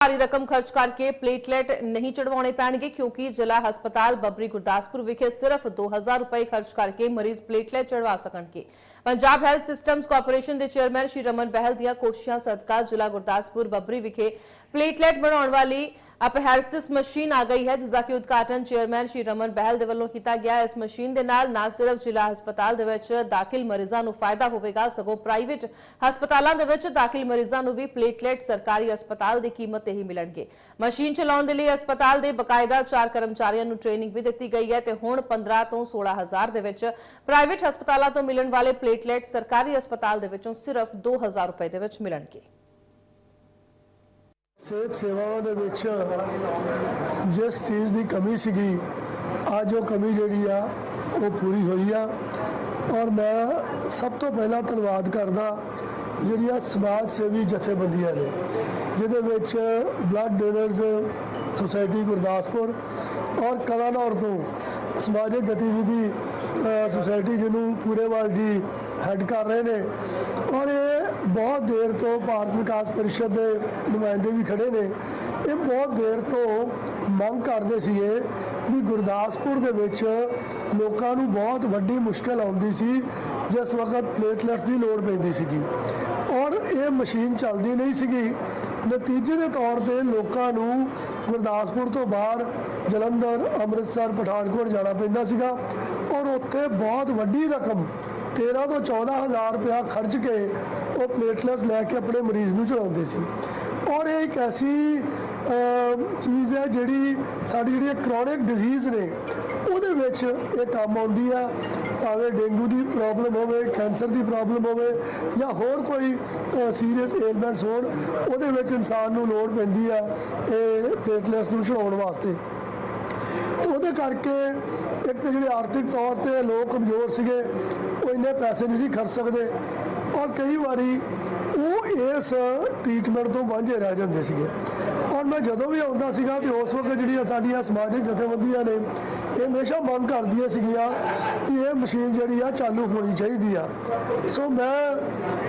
ਭਾਰੀ ਰਕਮ ਖਰਚ ਕਰਕੇ ਪਲੇਟਲੈਟ ਨਹੀਂ ਚੜਵਾਉਣੇ ਪੈਣਗੇ ਕਿਉਂਕਿ ਜ਼ਿਲ੍ਹਾ ਹਸਪਤਾਲ ਬੱਬਰੀ ਗੁਰਦਾਸਪੁਰ ਵਿਖੇ ਸਿਰਫ 2000 ਰੁਪਏ ਖਰਚ ਕਰਕੇ ਮਰੀਜ਼ ਪਲੇਟਲੈਟ ਚੜਵਾ ਸਕਣਗੇ ਪੰਜਾਬ ਹੈਲਥ ਸਿਸਟਮਜ਼ ਕਾਰਪੋਰੇਸ਼ਨ ਦੇ ਚੇਅਰਮੈਨ ਸ਼੍ਰੀ ਰਮਨ ਬਹਿਲ ਦੀਆਂ ਕੋਸ਼ਿਸ਼ਾਂ ਸਦਕਾ ਜ਼ਿਲ੍ਹਾ ਗੁਰਦਾਸਪੁਰ ਬੱਬਰੀ ਵਿਖੇ ਪਲੇਟਲੈਟ ਬਣਾਉਣ ਵਾਲੀ ਅਪਹੈਰਸਿਸ ਮਸ਼ੀਨ ਆ ਗਈ ਹੈ ਜਿਸ ਦਾ ਕਿ ਉਦਘਾਟਨ ਚੇਅਰਮੈਨ ਸ਼੍ਰੀ ਰਮਨ ਬਹਿਲ ਦੇ ਵੱਲੋਂ ਕੀਤਾ ਗਿਆ ਇਸ ਮਸ਼ੀਨ ਦੇ ਨਾਲ ਨਾ ਸਿਰਫ ਜ਼ਿਲ੍ਹਾ ਹਸਪਤਾਲ ਦੇ ਵਿੱਚ ਦਾਖਲ ਮਰੀਜ਼ਾਂ ਨੂੰ ਫਾਇਦਾ ਹੋਵੇਗਾ, ਸਗੋਂ ਪ੍ਰਾਈਵੇਟ ਹਸਪਤਾਲਾਂ ਦੇ ਵਿੱਚ ਦਾਖਲ ਮਰੀਜ਼ਾਂ ਨੂੰ ਵੀ ਪਲੇਟਲੈਟ ਸਰਕਾਰੀ ਹਸਪਤਾਲ ਦੀ ਕੀਮਤ ਤੇ ਹੀ ਮਿਲਣਗੇ। ਮਸ਼ੀਨ ਚਲਾਉਣ ਦੇ ਲਈ ਹਸਪਤਾਲ ਦੇ ਬਕਾਇਦਾ ਚਾਰ ਕਰਮਚਾਰੀਆਂ ਨੂੰ ਟ੍ਰੇਨਿੰਗ ਵੀ ਦਿੱਤੀ ਗਈ ਹੈ ਤੇ ਹੁਣ 15 ਤੋਂ 16000 ਦੇ ਵਿੱਚ ਪ੍ਰਾਈਵੇਟ ਹਸਪਤਾਲਾਂ ਤੋਂ ਮਿਲਣ ਵਾਲੇ ਪਲੇਟਲੈਟ ਸਰਕਾਰੀ ਹਸਪਤਾਲ ਦੇ ਵਿੱਚੋਂ ਸਿਰਫ 2000 ਰੁਪਏ ਦੇ ਵਿੱਚ ਮਿਲਣਗੇ। ਸਿਹਤ ਸੇਵਾਵਾਂ ਦੇ ਵਿੱਚ ਜਿਸ ਚੀਜ਼ ਦੀ ਕਮੀ ਸੀਗੀ, ਅੱਜ ਉਹ ਕਮੀ ਜਿਹੜੀ ਆ, ਉਹ ਪੂਰੀ ਹੋਈ ਆ। ਔਰ ਮੈਂ ਸਭ ਤੋਂ ਪਹਿਲਾਂ ਧੰਨਵਾਦ ਕਰਦਾ ਜਿਹੜੀਆਂ ਸਮਾਜ ਸੇਵੀ ਜਥੇਬੰਦੀਆਂ ਨੇ, ਜਿਹਦੇ ਵਿੱਚ ਬਲੱਡ ਡੋਨਰਸ ਸੁਸਾਇਟੀ ਗੁਰਦਾਸਪੁਰ ਔਰ ਕਲਾਨੌਰ ਤੋਂ ਸਮਾਜਿਕ ਗਤੀਵਿਧੀ ਸੁਸਾਇਟੀ ਜਿਹਨੂੰ ਪੂਰੇਵਾਲ ਜੀ ਹੈੱਡ ਕਰ ਰਹੇ ਨੇ। ਔਰ ਇਹ ਬਹੁਤ ਦੇਰ ਤੋਂ ਭਾਰਤ ਵਿਕਾਸ ਪਰਿਸ਼ਦ ਦੇ ਨੁਮਾਇੰਦੇ ਵੀ ਖੜੇ ਨੇ। ਇਹ ਬਹੁਤ ਦੇਰ ਤੋਂ ਮੰਗ ਕਰਦੇ ਸੀਗੇ ਵੀ ਗੁਰਦਾਸਪੁਰ ਦੇ ਵਿੱਚ ਲੋਕਾਂ ਨੂੰ ਬਹੁਤ ਵੱਡੀ ਮੁਸ਼ਕਲ ਆਉਂਦੀ ਸੀ, ਜਿਸ ਵਕਤ ਪਲੇਟਲੈਟਸ ਦੀ ਲੋੜ ਪੈਂਦੀ ਸੀਗੀ। ਔਰ ਇਹ ਮਸ਼ੀਨ ਚੱਲਦੀ ਨਹੀਂ ਸੀਗੀ। ਨਤੀਜੇ ਦੇ ਤੌਰ ਤੇ ਲੋਕਾਂ ਨੂੰ ਗੁਰਦਾਸਪੁਰ ਤੋਂ ਬਾਹਰ ਜਲੰਧਰ, ਅੰਮ੍ਰਿਤਸਰ, ਪਠਾਨਕੋਟ ਜਾਣਾ ਪੈਂਦਾ ਸੀਗਾ। ਔਰ ਉੱਥੇ ਬਹੁਤ ਵੱਡੀ ਰਕਮ 13 ਤੋਂ 14000 ਰੁਪਇਆ ਖਰਚ ਕੇ ਉਹ ਪਲੇਟਲੈਟਸ ਲੈ ਕੇ ਆਪਣੇ ਮਰੀਜ਼ ਨੂੰ ਚੜਾਉਂਦੇ ਸੀ। ਔਰ ਇਹ ਇੱਕ ਐਸੀ ਚੀਜ਼ ਹੈ ਜਿਹੜੀ ਸਾਡੀ ਜਿਹੜੀ ਕ੍ਰੋਨਿਕ ਡਿਜ਼ੀਜ਼ ਨੇ, ਉਹਦੇ ਵਿੱਚ ਇਹ ਕੰਮ ਆਉਂਦੀ ਆ। ਭਾਵੇਂ ਡੇਂਗੂ ਦੀ ਪ੍ਰੋਬਲਮ ਹੋਵੇ ਕੈਂਸਰ ਦੀ ਪ੍ਰੋਬਲਮ ਹੋਵੇ, ਜਾਂ ਹੋਰ ਕੋਈ ਸੀਰੀਅਸ ਏਲਮੈਂਟਸ ਹੋਣ, ਉਹਦੇ ਵਿੱਚ ਇਨਸਾਨ ਨੂੰ ਲੋੜ ਪੈਂਦੀ ਆ ਇਹ ਪਲੇਟਲੈਟਸ ਨੂੰ ਚੜਾਉਣ ਵਾਸਤੇ। ਉਹਦੇ ਕਰਕੇ ਇੱਕ ਤਾਂ ਜਿਹੜੇ ਆਰਥਿਕ ਤੌਰ ਤੇ ਲੋਕ ਕਮਜ਼ੋਰ ਸੀਗੇ ਉਹ ਇੰਨੇ ਪੈਸੇ ਨਹੀਂ ਸੀ ਖਰਚ ਸਕਦੇ। ਔਰ ਕਈ ਵਾਰੀ ਉਹ ਇਸ ਟ੍ਰੀਟਮੈਂਟ ਤੋਂ ਵਾਂਝੇ ਰਹਿ ਜਾਂਦੇ ਸੀਗੇ। ਔਰ ਮੈਂ ਜਦੋਂ ਵੀ ਆਉਂਦਾ ਸੀਗਾ ਤੇ ਉਸ ਵਕਤ ਜਿਹੜੀਆਂ ਸਾਡੀਆਂ ਸਮਾਜਿਕ ਜਥੇਬੰਦੀਆਂ ਨੇ, ਇਹ ਹਮੇਸ਼ਾ ਮੰਗ ਕਰਦੀਆਂ ਸੀਗੀਆਂ ਕਿ ਇਹ ਮਸ਼ੀਨ ਜਿਹੜੀ ਆ ਚਾਲੂ ਹੋਣੀ ਚਾਹੀਦੀ ਆ। ਸੋ ਮੈਂ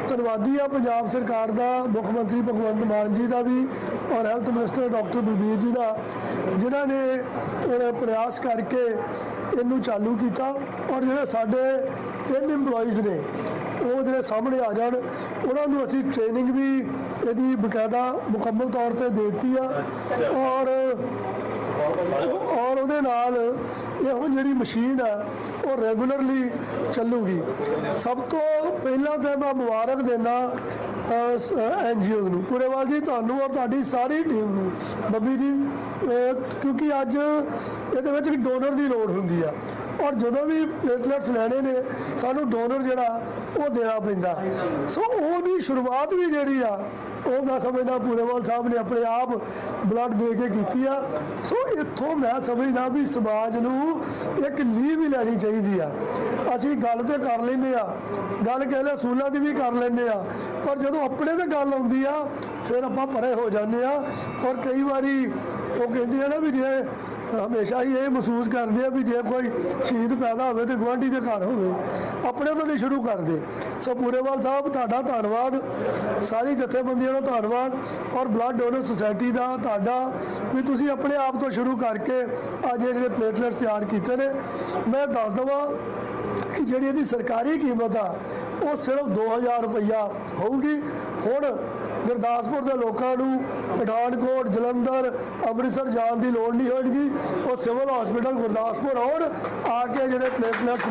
ਧੰਨਵਾਦੀ ਆ ਪੰਜਾਬ ਸਰਕਾਰ ਦਾ, ਮੁੱਖ ਮੰਤਰੀ ਭਗਵੰਤ ਮਾਨ ਜੀ ਦਾ ਵੀ ਔਰ ਹੈਲਥ ਮਿਨਿਸਟਰ ਡਾਕਟਰ ਬਲਬੀਰ ਜੀ ਦਾ, ਜਿਨ੍ਹਾਂ ਨੇ ਇਹ ਪ੍ਰਯਾਸ ਕਰਕੇ ਇਹਨੂੰ ਚਾਲੂ ਕੀਤਾ। ਔਰ ਜਿਹੜੇ ਸਾਡੇ ਤਿੰਨ EMPLOYEES ਨੇ ਉਹ ਜਿਹੜੇ ਸਾਹਮਣੇ ਆ ਜਾਣ, ਉਹਨਾਂ ਨੂੰ ਅਸੀਂ ਟ੍ਰੇਨਿੰਗ ਵੀ ਇਹਦੀ ਬਕਾਇਦਾ ਮੁਕੰਮਲ ਤੌਰ ਤੇ ਦੇ ਦਿੱਤੀ ਆ। ਔਰ ਔਰ ਉਹਦੇ ਨਾਲ ਇਹੋ ਜਿਹੜੀ ਮਸ਼ੀਨ ਆ, ਉਹ ਰੈਗੂਲਰਲੀ ਚੱਲੂਗੀ। ਸਭ ਤੋਂ ਪਹਿਲਾਂ ਤਾਂ ਮੈਂ ਮੁਬਾਰਕ ਦੇਣਾ ਐਨਜੀਓ ਨੂੰ। ਪੂਰੇਵਾਲ ਜੀ, ਤੁਹਾਨੂੰ ਔਰ ਤੁਹਾਡੀ ਸਾਰੀ ਟੀਮ ਨੂੰ। ਬੱਬੀ ਜੀ ਕਿਉਂਕਿ ਅੱਜ ਇਹਦੇ ਵਿੱਚ ਇੱਕ ਡੋਨਰ ਦੀ ਲੋੜ ਹੁੰਦੀ ਆ। ਔਰ ਜਦੋਂ ਵੀ ਪਲੇਟਲੈਟਸ ਲੈਣੇ ਨੇ, ਸਾਨੂੰ ਡੋਨਰ ਜਿਹੜਾ, ਉਹ ਦੇਣਾ ਪੈਂਦਾ। ਸੋ ਉਹ ਵੀ ਸ਼ੁਰੂਆਤ ਵੀ ਜਿਹੜੀ ਆ ਉਹ ਮੈਂ ਸਮਝਦਾ ਪੂਰੇਵਾਲ ਸਾਹਿਬ ਨੇ ਆਪਣੇ ਆਪ ਬਲੱਡ ਦੇ ਕੇ ਕੀਤੀ ਆ। ਸੋ ਇੱਥੋਂ ਮੈਂ ਸਮਝਦਾ ਵੀ ਸਮਾਜ ਨੂੰ ਇੱਕ ਲੀਹ ਵੀ ਲੈਣੀ ਚਾਹੀਦੀ ਆ। ਅਸੀਂ ਗੱਲ ਤੇ ਕਰ ਲੈਂਦੇ ਆ। ਗੱਲ ਕਹਿ ਕਹਿੰਦੇ ਸੂਲਾਂ ਦੀ ਵੀ ਕਰ ਲੈਂਦੇ ਆ। ਪਰ ਜਦੋਂ ਆਪਣੇ ਤੇ ਗੱਲ ਆਉਂਦੀ ਆ, ਫਿਰ ਆਪਾਂ ਪਰੇ ਹੋ ਜਾਂਦੇ ਆ। ਔਰ ਕਈ ਵਾਰੀ ਉਹ ਕਹਿੰਦੇ ਆ ਨਾ ਵੀ ਜੇ ਹਮੇਸ਼ਾ ਹੀ ਇਹ ਮਹਿਸੂਸ ਕਰਦੇ ਆ ਵੀ ਜੇ ਕੋਈ ਸ਼ਹੀਦ ਪੈਦਾ ਹੋਵੇ ਤੇ ਗਵਾਂਢੀ ਦੇ ਘਰ ਹੋਵੇ, ਆਪਣੇ ਤੋਂ ਨਹੀਂ ਸ਼ੁਰੂ ਕਰਦੇ। ਸੋ ਪੂਰੇਵਾਲ ਸਾਹਿਬ, ਤੁਹਾਡਾ ਧੰਨਵਾਦ। ਸਾਰੀ ਜਥੇਬੰਦੀਆਂ ਦਾ ਧੰਨਵਾਦ ਔਰ ਬਲੱਡ ਡੋਨਰ ਸੁਸਾਇਟੀ ਦਾ ਤੁਹਾਡਾ ਵੀ ਤੁਸੀਂ ਆਪਣੇ ਆਪ ਤੋਂ ਸ਼ੁਰੂ ਕਰਕੇ ਅੱਜ ਇਹ ਜਿਹੜੇ ਪਲੇਟਲੈਟਸ ਤਿਆਰ ਕੀਤੇ ਨੇ, ਮੈਂ ਦੱਸ ਦਵਾਂ ਕਿ ਜਿਹੜੀ ਇਹਦੀ ਸਰਕਾਰੀ ਕੀਮਤ ਆ, ਉਹ ਸਿਰਫ 2000 ਰੁਪਈਆ ਹੋਊਗੀ। ਹੁਣ ਗੁਰਦਾਸਪੁਰ ਦੇ ਲੋਕਾਂ ਨੂੰ ਪਠਾਨਕੋਟ, ਜਲੰਧਰ, ਅੰਮ੍ਰਿਤਸਰ ਜਾਣ ਦੀ ਲੋੜ ਨਹੀਂ ਹੋਏਗੀ। ਉਹ ਸਿਵਲ ਹਸਪੀਟਲ ਗੁਰਦਾਸਪੁਰ ਆਉਣ, ਆ ਕੇ ਜਿਹੜੇ ਪਲੇਟਲੈਟ